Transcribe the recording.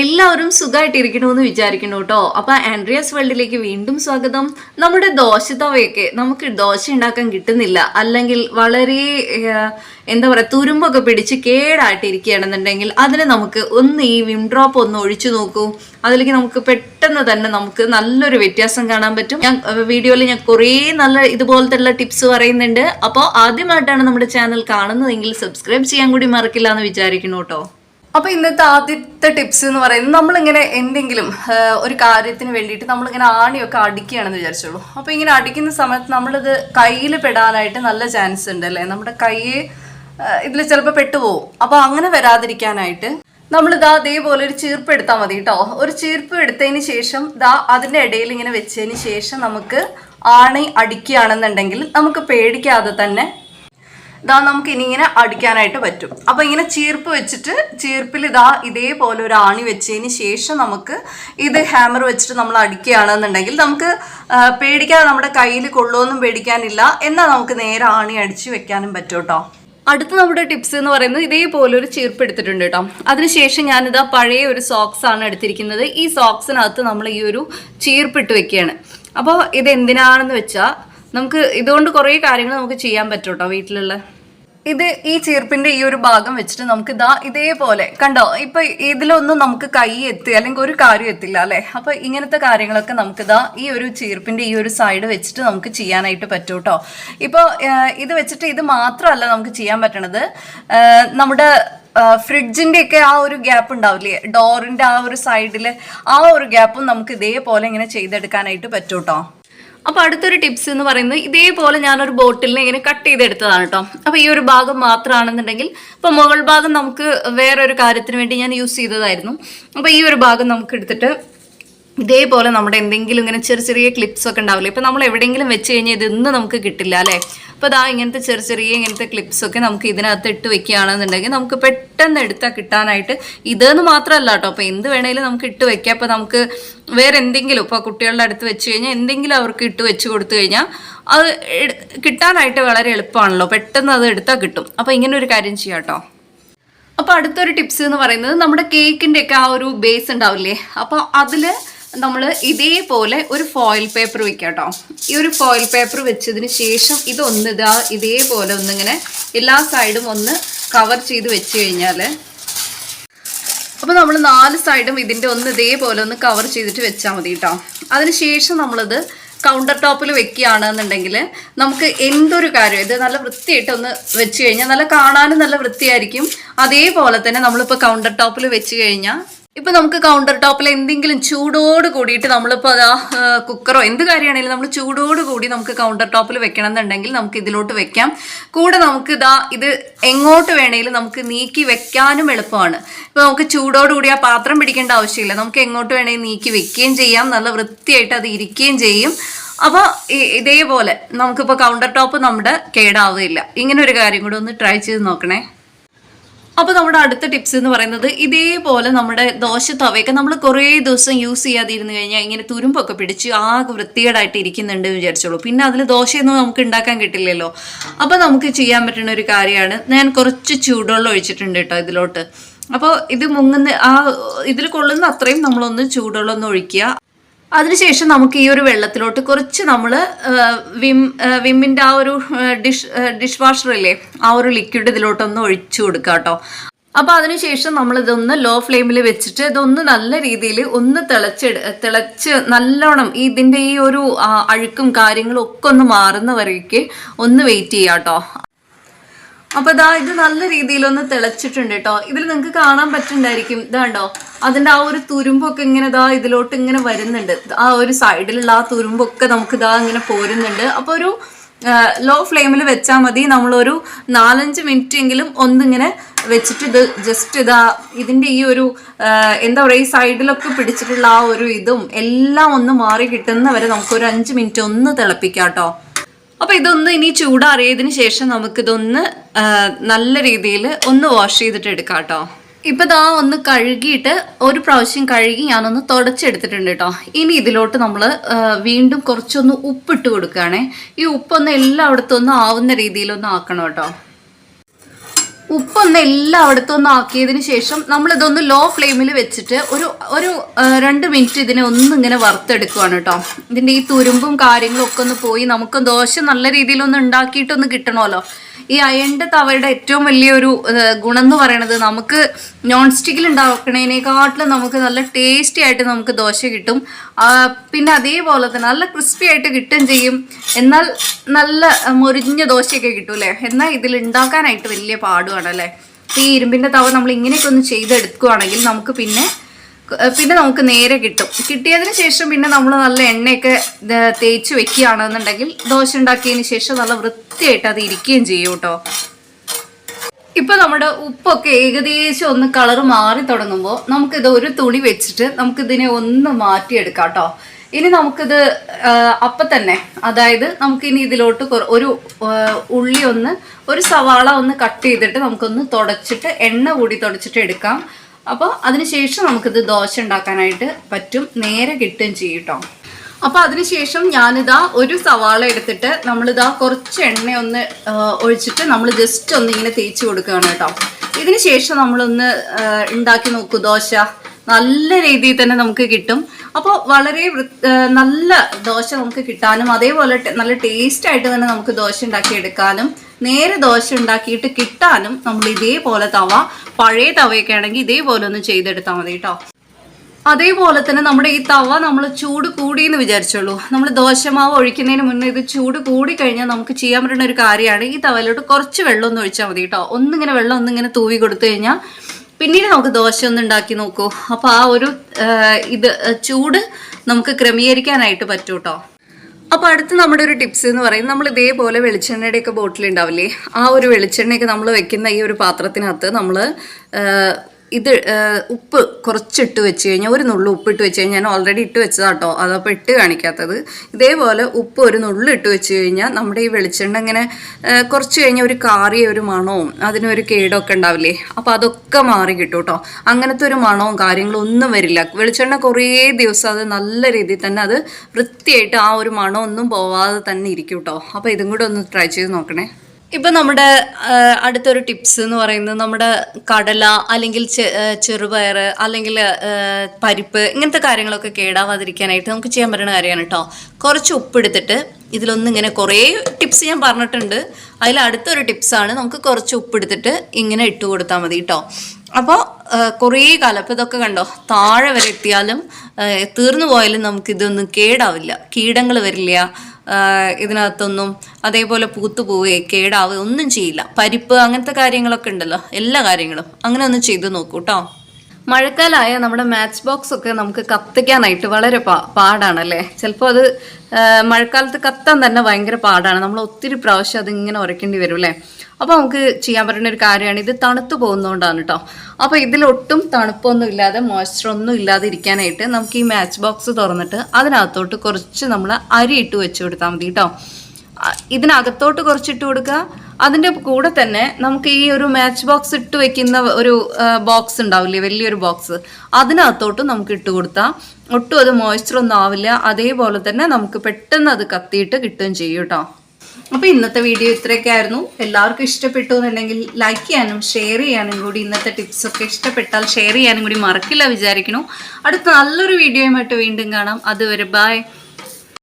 എല്ലാവരും സുഖമായിട്ടിരിക്കണമെന്ന് വിചാരിക്കണം കേട്ടോ. അപ്പൊ ആൻഡ്രിയാസ് വേൾഡിലേക്ക് വീണ്ടും സ്വാഗതം. നമ്മുടെ ദോശ തവയൊക്കെ നമുക്ക് ദോശ ഉണ്ടാക്കാൻ കിട്ടുന്നില്ല. അല്ലെങ്കിൽ വളരെ എന്താ പറയാ തുരുമ്പൊക്കെ പിടിച്ച് കേടായിട്ടിരിക്കുകയാണെന്നുണ്ടെങ്കിൽ അതിന് നമുക്ക് ഒന്ന് ഈ വിം ഡ്രോപ്പ് ഒന്ന് ഒഴിച്ചു നോക്കൂ. അതിലേക്ക് നമുക്ക് പെട്ടെന്ന് തന്നെ നമുക്ക് നല്ലൊരു വ്യത്യാസം കാണാൻ പറ്റും. ഞാൻ വീഡിയോയിൽ ഞാൻ കുറേ നല്ല ഇതുപോലത്തെ ടിപ്സ് പറയുന്നുണ്ട്. അപ്പോൾ ആദ്യമായിട്ടാണ് നമ്മുടെ ചാനൽ കാണുന്നതെങ്കിൽ സബ്സ്ക്രൈബ് ചെയ്യാൻ കൂടി മറക്കില്ല എന്ന് വിചാരിക്കുന്നു കേട്ടോ. അപ്പൊ ഇന്നത്തെ ആദ്യത്തെ ടിപ്സ് എന്ന് പറയുന്നത് നമ്മളിങ്ങനെ എന്തെങ്കിലും ഒരു കാര്യത്തിന് വേണ്ടിയിട്ട് നമ്മളിങ്ങനെ ആണിയൊക്കെ അടിക്കുകയാണെന്ന് വിചാരിച്ചോളൂ അപ്പൊ ഇങ്ങനെ അടിക്കുന്ന സമയത്ത് നമ്മളിത് കയ്യിൽ പെടാനായിട്ട് നല്ല ചാൻസ് ഉണ്ട് അല്ലേ? നമ്മുടെ കൈയെ ഇതിൽ ചിലപ്പോൾ പെട്ടുപോകും അപ്പൊ അങ്ങനെ വരാതിരിക്കാനായിട്ട് നമ്മൾ ഇതാ അതേപോലെ ഒരു ചീർപ്പ് എടുത്താൽ മതി കേട്ടോ. ഒരു ചീർപ്പ് എടുത്തതിന് ശേഷം ദാ അതിന്റെ ഇടയിൽ ഇങ്ങനെ വെച്ചതിന് ശേഷം നമുക്ക് ആണി അടിക്കുകയാണെന്നുണ്ടെങ്കിൽ നമുക്ക് പേടിക്കാതെ തന്നെ ഇതാ നമുക്ക് ഇനി ഇങ്ങനെ അടിക്കാനായിട്ട് പറ്റും. അപ്പോൾ ഇങ്ങനെ ചീർപ്പ് വെച്ചിട്ട് ചീർപ്പിൽ ഇതാ ഇതേപോലെ ഒരു ആണി വെച്ചതിന് ശേഷം നമുക്ക് ഇത് ഹാമർ വെച്ചിട്ട് നമ്മൾ അടിക്കുകയാണെന്നുണ്ടെങ്കിൽ നമുക്ക് പേടിക്കാതെ നമ്മുടെ കയ്യിൽ കൊള്ളുമൊന്നും പേടിക്കാനില്ല. എന്നാൽ നമുക്ക് നേരെ ആണി അടിച്ച് വെക്കാനും പറ്റും കേട്ടോ. അടുത്ത നമ്മുടെ ടിപ്സ് എന്ന് പറയുന്നത് ഇതേപോലെ ഒരു ചീർപ്പ് എടുത്തിട്ടുണ്ട് കേട്ടോ. അതിനുശേഷം ഞാനിതാ പഴയ ഒരു സോക്സ് ആണ് എടുത്തിരിക്കുന്നത്. ഈ സോക്സിനകത്ത് നമ്മൾ ഈ ഒരു ചീർപ്പിട്ട് വെക്കുകയാണ്. അപ്പോൾ ഇത് എന്തിനാണെന്ന് വെച്ചാൽ നമുക്ക് ഇതുകൊണ്ട് കുറേ കാര്യങ്ങൾ നമുക്ക് ചെയ്യാൻ പറ്റും വീട്ടിലുള്ള? ഇത് ഈ ചീർപ്പിന്റെ ഈ ഒരു ഭാഗം വെച്ചിട്ട് നമുക്ക് ഇതാ ഇതേപോലെ കണ്ടോ? ഇപ്പൊ ഇതിലൊന്നും നമുക്ക് കൈ എത്തി അല്ലെങ്കിൽ ഒരു കാര്യം എത്തില്ല അല്ലെ? അപ്പൊ ഇങ്ങനത്തെ കാര്യങ്ങളൊക്കെ നമുക്ക് ഇതാ ഈ ഒരു ചീർപ്പിന്റെ ഈ ഒരു സൈഡ് വെച്ചിട്ട് നമുക്ക് ചെയ്യാനായിട്ട് പറ്റും കേട്ടോ ഇപ്പോൾ ഇത് വെച്ചിട്ട് ഇത് മാത്രമല്ല നമുക്ക് ചെയ്യാൻ പറ്റണത് നമ്മുടെ ഫ്രിഡ്ജിന്റെ ഒക്കെ ആ ഒരു ഗ്യാപ്പ് ഉണ്ടാവില്ലേ? ഡോറിന്റെ ആ ഒരു സൈഡിൽ ആ ഒരു ഗ്യാപ്പും നമുക്ക് ഇതേപോലെ ഇങ്ങനെ ചെയ്തെടുക്കാനായിട്ട് പറ്റും കേട്ടോ അപ്പൊ അടുത്തൊരു ടിപ്സ് എന്ന് പറയുന്നത് ഇതേപോലെ ഞാനൊരു ബോട്ടിലിനെ ഇങ്ങനെ കട്ട് ചെയ്തെടുത്തതാണ് കേട്ടോ അപ്പോൾ ഈ ഒരു ഭാഗം മാത്രമാണെന്നുണ്ടെങ്കിൽ ഇപ്പൊ മുകൾ ഭാഗം നമുക്ക് വേറൊരു കാര്യത്തിന് വേണ്ടി ഞാൻ യൂസ് ചെയ്തതായിരുന്നു. അപ്പോൾ ഈ ഒരു ഭാഗം നമുക്ക് എടുത്തിട്ട് ഇതേപോലെ നമ്മുടെ എന്തെങ്കിലും ഇങ്ങനെ ചെറിയ ചെറിയ ക്ലിപ്സ് ഒക്കെ ഉണ്ടാവില്ലേ? ഇപ്പം നമ്മൾ എവിടെയെങ്കിലും വെച്ച് കഴിഞ്ഞാൽ ഇതൊന്നും നമുക്ക് കിട്ടില്ല അല്ലേ? അപ്പോൾ ഇതാ ഇങ്ങനത്തെ ചെറിയ ചെറിയ ഇങ്ങനത്തെ ക്ലിപ്സ് ഒക്കെ നമുക്ക് ഇതിനകത്ത് ഇട്ട് വെക്കുകയാണെന്നുണ്ടെങ്കിൽ നമുക്ക് പെട്ടെന്ന് എടുത്താൽ കിട്ടാനായിട്ട് ഇതെന്ന് മാത്രമല്ല കേട്ടോ. അപ്പോൾ എന്ത് വേണേലും നമുക്ക് ഇട്ട് വെക്കാം. അപ്പോൾ നമുക്ക് വേറെ എന്തെങ്കിലും ഇപ്പോൾ കുട്ടികളുടെ അടുത്ത് വെച്ച് കഴിഞ്ഞാൽ എന്തെങ്കിലും അവർക്ക് ഇട്ട് വെച്ച് കൊടുത്തു കഴിഞ്ഞാൽ അത് കിട്ടാനായിട്ട് വളരെ എളുപ്പമാണല്ലോ. പെട്ടെന്ന് അത് എടുത്താൽ കിട്ടും. അപ്പോൾ ഇങ്ങനെ ഒരു കാര്യം ചെയ്യാം കേട്ടോ. അപ്പോൾ അടുത്തൊരു ടിപ്സ് എന്ന് പറയുന്നത് നമ്മുടെ കേക്കിന്റെ ഒക്കെ ആ ഒരു ബേസ് ഉണ്ടാവില്ലേ? അപ്പോൾ അതിൽ നമ്മൾ ഇതേപോലെ ഒരു ഫോയിൽ പേപ്പർ വെക്കാം കേട്ടോ ഈ ഒരു ഫോയിൽ പേപ്പർ വെച്ചതിന് ശേഷം ഇതൊന്ന് ഇതാ ഇതേപോലെ ഒന്നിങ്ങനെ എല്ലാ സൈഡും ഒന്ന് കവർ ചെയ്ത് വെച്ച് കഴിഞ്ഞാൽ അപ്പോൾ നമ്മൾ നാല് സൈഡും ഇതിന്റെ ഒന്ന് ഇതേപോലെ ഒന്ന് കവർ ചെയ്തിട്ട് വെച്ചാൽ മതി കേട്ടോ അതിനുശേഷം നമ്മളിത് കൗണ്ടർ ടോപ്പിൽ വെക്കുകയാണെന്നുണ്ടെങ്കിൽ നമുക്ക് എന്തൊരു കാര്യം ഇത് നല്ല വൃത്തിയായിട്ട് ഒന്ന് വെച്ച് കഴിഞ്ഞാൽ നല്ല കാണാനും നല്ല വൃത്തിയായിരിക്കും. അതേപോലെ തന്നെ നമ്മളിപ്പോൾ കൗണ്ടർ ടോപ്പിൽ വെച്ച് കഴിഞ്ഞാൽ ഇപ്പൊ നമുക്ക് കൗണ്ടർ ടോപ്പിൽ എന്തെങ്കിലും ചൂടോട് കൂടിയിട്ട് നമ്മളിപ്പോൾ അതാ കുക്കറോ എന്ത് കാര്യമാണെങ്കിലും നമ്മൾ ചൂടോട് കൂടി നമുക്ക് കൗണ്ടർ ടോപ്പിൽ വെക്കണം എന്നുണ്ടെങ്കിൽ നമുക്ക് ഇതിലോട്ട് വെക്കാം. കൂടെ നമുക്ക് ഇതാ ഇത് എങ്ങോട്ട് വേണേലും നമുക്ക് നീക്കി വെക്കാനും എളുപ്പമാണ്. ഇപ്പൊ നമുക്ക് ചൂടോട് കൂടി ആ പാത്രം പിടിക്കേണ്ട ആവശ്യമില്ല. നമുക്ക് എങ്ങോട്ട് വേണേലും നീക്കി വെക്കുകയും ചെയ്യാം. നല്ല വൃത്തിയായിട്ട് അത് ഇരിക്കുകയും ചെയ്യും. അപ്പോൾ ഇതേപോലെ നമുക്കിപ്പോൾ കൗണ്ടർ ടോപ്പ് നമ്മുടെ കേടാവുകയില്ല. ഇങ്ങനെ ഒരു കാര്യം കൂടെ ഒന്ന് ട്രൈ ചെയ്ത് നോക്കണേ. അപ്പോൾ നമ്മുടെ അടുത്ത ടിപ്സ് എന്ന് പറയുന്നത് ഇതേപോലെ നമ്മുടെ ദോശ തവയൊക്കെ നമ്മൾ കുറേ ദിവസം യൂസ് ചെയ്യാതിരുന്ന് കഴിഞ്ഞാൽ ഇങ്ങനെ തുരുമ്പൊക്കെ പിടിച്ച് ആകെ വൃത്തികേടായിട്ട് ഇരിക്കുന്നുണ്ട് വിചാരിച്ചോളൂ. പിന്നെ അതിൽ ദോശയൊന്നും നമുക്ക് ഉണ്ടാക്കാൻ കിട്ടില്ലല്ലോ. അപ്പോൾ നമുക്ക് ചെയ്യാൻ പറ്റുന്ന ഒരു കാര്യമാണ് ഞാൻ കുറച്ച് ചൂടുവെള്ളം ഒഴിച്ചിട്ടുണ്ട് കേട്ടോ ഇതിലോട്ട്. അപ്പോൾ ഇത് മുങ്ങുന്ന ആ ഇതിൽ കൊള്ളുന്ന അത്രയും നമ്മളൊന്ന് ചൂടുവെള്ളം ഒന്ന് ഒഴിക്കുക. അതിനുശേഷം നമുക്ക് ഈ ഒരു വെള്ളത്തിലോട്ട് കുറച്ച് നമ്മൾ വിം വിമ്മിന്റെ ആ ഒരു ഡിഷ് ഡിഷ് വാഷർ ഇല്ലേ ആ ഒരു ലിക്വിഡ് ഇതിലോട്ടൊന്ന് ഒഴിച്ചു കൊടുക്കുക കേട്ടോ അപ്പോൾ അതിനുശേഷം നമ്മൾ ഇതൊന്ന് ലോ ഫ്ലെയിമിൽ വെച്ചിട്ട് ഇതൊന്ന് നല്ല രീതിയിൽ ഒന്ന് തിളച്ചെടു തിളച്ച് നല്ലോണം ഇതിന്റെ ഈ ഒരു അഴുക്കും കാര്യങ്ങളും ഒക്കെ ഒന്ന് മാറുന്ന വരയ്ക്ക് ഒന്ന് വെയിറ്റ് ചെയ്യാം കേട്ടോ അപ്പൊ ഇതാ ഇത് നല്ല രീതിയിലൊന്ന് തിളച്ചിട്ടുണ്ട് കേട്ടോ ഇതിൽ നിങ്ങൾക്ക് കാണാൻ പറ്റുന്നുണ്ടായിരിക്കും. ഇതാണ്ടോ അതിന്റെ ആ ഒരു തുരുമ്പൊക്കെ ഇങ്ങനെ ഇതാ ഇതിലോട്ട് ഇങ്ങനെ വരുന്നുണ്ട്. ആ ഒരു സൈഡിലുള്ള ആ തുരുമ്പൊക്കെ നമുക്ക് ഇതാ ഇങ്ങനെ പോരുന്നുണ്ട്. അപ്പൊ ഒരു ലോ ഫ്ലെയിമിൽ വെച്ചാൽ മതി. നമ്മളൊരു നാലഞ്ച് മിനിറ്റ് എങ്കിലും ഒന്നിങ്ങനെ വെച്ചിട്ട് ഇത് ജസ്റ്റ് ഇതാ ഇതിന്റെ ഈ ഒരു എന്താ പറയുക ഈ സൈഡിലൊക്കെ പിടിച്ചിട്ടുള്ള ആ ഒരു ഇതും എല്ലാം ഒന്ന് മാറി കിട്ടുന്നവരെ നമുക്കൊരു അഞ്ച് മിനിറ്റ് ഒന്ന് തിളപ്പിക്കാം കേട്ടോ അപ്പൊ ഇതൊന്ന് ഇനി ചൂടാറിയതിന് ശേഷം നമുക്കിതൊന്ന് നല്ല രീതിയിൽ ഒന്ന് വാഷ് ചെയ്തിട്ട് എടുക്കാം കേട്ടോ ഇപ്പൊ ഇതാ ഒന്ന് കഴുകിയിട്ട് ഒരു പ്രാവശ്യം കഴുകി ഞാനൊന്ന് തുടച്ചെടുത്തിട്ടുണ്ട് കേട്ടോ ഇനി ഇതിലോട്ട് നമ്മൾ വീണ്ടും കുറച്ചൊന്ന് ഉപ്പിട്ട് കൊടുക്കുകയാണേ. ഈ ഉപ്പൊന്ന് എല്ലായിടത്തും ഒന്ന് ആവുന്ന രീതിയിലൊന്നും ആക്കണം കേട്ടോ ഉപ്പൊന്ന് എല്ലായിടത്തും ഒന്ന് ആക്കിയതിന് ശേഷം നമ്മൾ ഇതൊന്ന് ലോ ഫ്ലെയിമിൽ വെച്ചിട്ട് ഒരു ഒരു രണ്ട് മിനിറ്റ് ഇതിനെ ഒന്ന് ഇങ്ങനെ വറുത്തെടുക്കുവാണ് കേട്ടോ. ഇതിന്റെ ഈ തുരുമ്പും കാര്യങ്ങളും ഒക്കെ ഒന്ന് പോയി നമുക്ക് ദോശ നല്ല രീതിയിലൊന്ന് ഉണ്ടാക്കിയിട്ടൊന്ന് കിട്ടണമല്ലോ. ഈ അയണ്ട തവയുടെ ഏറ്റവും വലിയൊരു ഗുണം എന്ന് പറയുന്നത് നമുക്ക് നോൺ സ്റ്റിക്കിൽ ഉണ്ടാക്കണതിനേക്കാട്ടിലും നമുക്ക് നല്ല ടേസ്റ്റി ആയിട്ട് നമുക്ക് ദോശ കിട്ടും. പിന്നെ അതേപോലെ തന്നെ നല്ല ക്രിസ്പി ആയിട്ട് കിട്ടുകയും ചെയ്യും. എന്നാൽ നല്ല മുരിഞ്ഞ ദോശയൊക്കെ കിട്ടും അല്ലേ എന്നാൽ ഇതിൽ ഉണ്ടാക്കാനായിട്ട് വലിയ പാടുമാണ് അല്ലേ? ഈ ഇരുമ്പിന്റെ തവ നമ്മൾ ഇങ്ങനെയൊക്കെ ഒന്ന് ചെയ്തെടുക്കുകയാണെങ്കിൽ നമുക്ക് പിന്നെ പിന്നെ നമുക്ക് നേരെ കിട്ടും. കിട്ടിയതിന് ശേഷം പിന്നെ നമ്മൾ നല്ല എണ്ണയൊക്കെ തേച്ച് വെക്കുകയാണെന്നുണ്ടെങ്കിൽ ദോശ ഉണ്ടാക്കിയതിന് ശേഷം നല്ല വൃത്തിയായിട്ട് അത് ഇരിക്കുകയും ചെയ്യും കേട്ടോ. ഇപ്പൊ നമ്മുടെ ഉപ്പൊക്കെ ഏകദേശം ഒന്ന് കളർ മാറി തുടങ്ങുമ്പോൾ നമുക്കിത് ഒരു തുണി വെച്ചിട്ട് നമുക്കിതിനെ ഒന്ന് മാറ്റിയെടുക്കാം കേട്ടോ. ഇനി നമുക്കിത് അപ്പൊ തന്നെ അതായത് നമുക്കിനി ഇതിലോട്ട് ഒരു ഉള്ളി ഒന്ന് ഒരു സവാള ഒന്ന് കട്ട് ചെയ്തിട്ട് നമുക്കൊന്ന് തുടച്ചിട്ട് എണ്ണ കൂടി തുടച്ചിട്ട് എടുക്കാം. അപ്പോൾ അതിനുശേഷം നമുക്കിത് ദോശ ഉണ്ടാക്കാനായിട്ട് പറ്റും. നേരെ കിട്ടുകയും ചെയ്യും കേട്ടോ അപ്പോൾ അതിനുശേഷം ഞാനിതാ ഒരു സവാള എടുത്തിട്ട് നമ്മളിതാ കുറച്ച് എണ്ണ ഒന്ന് ഒഴിച്ചിട്ട് നമ്മൾ ജസ്റ്റ് ഒന്ന് ഇങ്ങനെ തേച്ച് കൊടുക്കുകയാണ് കേട്ടോ ഇതിന് ശേഷം നമ്മളൊന്ന് ഉണ്ടാക്കി നോക്കൂ ദോശ. നല്ല രീതിയിൽ തന്നെ നമുക്ക് കിട്ടും. അപ്പോൾ വളരെ നല്ല ദോശ നമുക്ക് കിട്ടാനും അതേപോലെ നല്ല ടേസ്റ്റ് ആയിട്ട് തന്നെ നമുക്ക് ദോശ ഉണ്ടാക്കി എടുക്കാനും നേരെ ദോശ ഉണ്ടാക്കിയിട്ട് കിട്ടാനും നമ്മൾ ഇതേപോലെ തവ പഴയ തവയൊക്കെ ആണെങ്കിൽ ഇതേപോലെ ഒന്ന് ചെയ്തെടുത്താൽ മതി കേട്ടോ. അതേപോലെ തന്നെ നമ്മുടെ ഈ തവ നമ്മൾ ചൂട് കൂടി എന്ന് വിചാരിച്ചോളൂ നമ്മൾ ദോശമാവ് ഒഴിക്കുന്നതിന് മുന്നേ ഇത് ചൂട് കൂടി കഴിഞ്ഞാൽ നമുക്ക് ചെയ്യാൻ പറ്റുന്ന ഒരു കാര്യമാണ് ഈ തവയിലോട്ട് കുറച്ച് വെള്ളം ഒന്ന് ഒഴിച്ചാൽ മതി കേട്ടോ. ഒന്നിങ്ങനെ വെള്ളം ഒന്നിങ്ങനെ തൂവി കൊടുത്തു കഴിഞ്ഞാൽ പിന്നീട് നമുക്ക് ദോശ ഒന്ന് ഉണ്ടാക്കി നോക്കൂ. അപ്പോൾ ആ ഒരു ഇത് ചൂട് നമുക്ക് ക്രമീകരിക്കാനായിട്ട് പറ്റൂ കേട്ടോ. അപ്പോൾ അടുത്ത് നമ്മുടെ ഒരു ടിപ്സ് എന്ന് പറയുന്നത് നമ്മൾ ഇതേപോലെ വെളിച്ചെണ്ണയുടെയൊക്കെ ബോട്ടിൽ ഉണ്ടാവില്ലേ ആ ഒരു വെളിച്ചെണ്ണയൊക്കെ നമ്മൾ വെക്കുന്ന ഈ ഒരു പാത്രത്തിനകത്ത് നമ്മൾ ഇത് ഉപ്പ് കുറച്ചിട്ട് വെച്ച് കഴിഞ്ഞാൽ ഒരു നുള്ളു ഉപ്പ് ഇട്ട് വെച്ച് കഴിഞ്ഞാൽ ഞാൻ ഓൾറെഡി ഇട്ട് വെച്ചതാട്ടോ. അതപ്പോൾ ഇട്ട് കാണിക്കാത്തത്. ഇതേപോലെ ഉപ്പ് ഒരു നുള്ളു ഇട്ട് വെച്ച് കഴിഞ്ഞാൽ നമ്മുടെ ഈ വെളിച്ചെണ്ണ ഇങ്ങനെ കുറച്ച് കഴിഞ്ഞാൽ ഒരു കാറിയ ഒരു മണവും അതിനൊരു കേടൊക്കെ ഉണ്ടാവില്ലേ? അപ്പോൾ അതൊക്കെ മാറി കിട്ടും കേട്ടോ അങ്ങനത്തെ ഒരു മണവും കാര്യങ്ങളും ഒന്നും വരില്ല. വെളിച്ചെണ്ണ കുറേ ദിവസം അത് നല്ല രീതിയിൽ തന്നെ അത് വൃത്തിയായിട്ട് ആ ഒരു മണമൊന്നും പോവാതെ തന്നെ ഇരിക്കും കേട്ടോ അപ്പോൾ ഇതും കൂടെ ഒന്ന് ട്രൈ ചെയ്ത് നോക്കണേ. ഇപ്പം നമ്മുടെ അടുത്തൊരു ടിപ്സ് എന്ന് പറയുന്നത് നമ്മുടെ കടല അല്ലെങ്കിൽ ചെറുപയർ അല്ലെങ്കിൽ പരിപ്പ് ഇങ്ങനത്തെ കാര്യങ്ങളൊക്കെ കേടാവാതിരിക്കാനായിട്ട് നമുക്ക് ചെയ്യാൻ പറ്റുന്ന കാര്യമാണ് കേട്ടോ കുറച്ച് ഉപ്പെടുത്തിട്ട് ഇതിലൊന്നും ഇങ്ങനെ കുറേ ടിപ്സ് ഞാൻ പറഞ്ഞിട്ടുണ്ട്. അതിൽ അടുത്തൊരു ടിപ്സാണ് നമുക്ക് കുറച്ച് ഉപ്പെടുത്തിട്ട് ഇങ്ങനെ ഇട്ട് കൊടുത്താൽ മതി കേട്ടോ അപ്പോൾ കുറേ കാലം അപ്പോൾ ഇതൊക്കെ കണ്ടോ? താഴെ വരെ എത്തിയാലും തീർന്നു പോയാലും നമുക്കിതൊന്നും കേടാവില്ല. കീടങ്ങൾ വരില്ല. ഇതിനകത്തൊന്നും അതേപോലെ പൂത്തു പോവുകയോ കേടാവുകയോ ഒന്നും ചെയ്യില്ല. പരിപ്പ് അങ്ങനത്തെ കാര്യങ്ങളൊക്കെ ഉണ്ടല്ലോ എല്ലാ കാര്യങ്ങളും. അങ്ങനെ ഒന്ന് ചെയ്ത് നോക്കൂ കേട്ടോ മഴക്കാലമായ നമ്മുടെ മാച്ച് ബോക്സ് ഒക്കെ നമുക്ക് കത്തിക്കാനായിട്ട് വളരെ പാ പാടാണല്ലേ? ചിലപ്പോൾ അത് മഴക്കാലത്ത് കത്താൻ തന്നെ ഭയങ്കര പാടാണ്. നമ്മൾ ഒത്തിരി പ്രാവശ്യം അതിങ്ങനെ ഉരയ്ക്കേണ്ടി വരും അല്ലേ? അപ്പോൾ നമുക്ക് ചെയ്യാൻ പറ്റുന്ന ഒരു കാര്യമാണ്. ഇത് തണുത്തു പോകുന്നതുകൊണ്ടാണ് കേട്ടോ അപ്പോൾ ഇതിലൊട്ടും തണുപ്പൊന്നും ഇല്ലാതെ മോയ്സ്ചർ ഒന്നും ഇല്ലാതെ ഇരിക്കാനായിട്ട് നമുക്ക് ഈ മാച്ച് ബോക്സ് തുറന്നിട്ട് അതിനകത്തോട്ട് കുറച്ച് നമ്മൾ അരി ഇട്ട് വെച്ച് കൊടുത്താൽ മതി കേട്ടോ ഇതിനകത്തോട്ട് കുറച്ചിട്ട് കൊടുക്കുക അതിന്റെ കൂടെ തന്നെ നമുക്ക് ഈ ഒരു മാച്ച് ബോക്സ് ഇട്ട് വെക്കുന്ന ഒരു ബോക്സ് ഉണ്ടാവില്ലേ? വലിയൊരു ബോക്സ് അതിനകത്തോട്ട് നമുക്ക് ഇട്ട് കൊടുത്താൽ ഒട്ടും അത് മോയ്സ്ചർ ഒന്നും ആവില്ല. അതേപോലെ തന്നെ നമുക്ക് പെട്ടെന്ന് അത് കത്തിയിട്ട് കിട്ടുകയും ചെയ്യും കേട്ടോ. അപ്പോൾ ഇന്നത്തെ വീഡിയോ ഇത്രയൊക്കെ ആയിരുന്നു. എല്ലാവർക്കും ഇഷ്ടപ്പെട്ടു എന്നുണ്ടെങ്കിൽ ലൈക്ക് ചെയ്യാനും ഷെയർ ചെയ്യാനും കൂടി ഇന്നത്തെ ടിപ്സ് ഒക്കെ ഇഷ്ടപ്പെട്ടാൽ ഷെയർ ചെയ്യാനും കൂടി മറക്കില്ല വിചാരിക്കണു അടുത്ത നല്ലൊരു വീഡിയോയുമായിട്ട് വീണ്ടും കാണാം. അതുവരെ ബൈ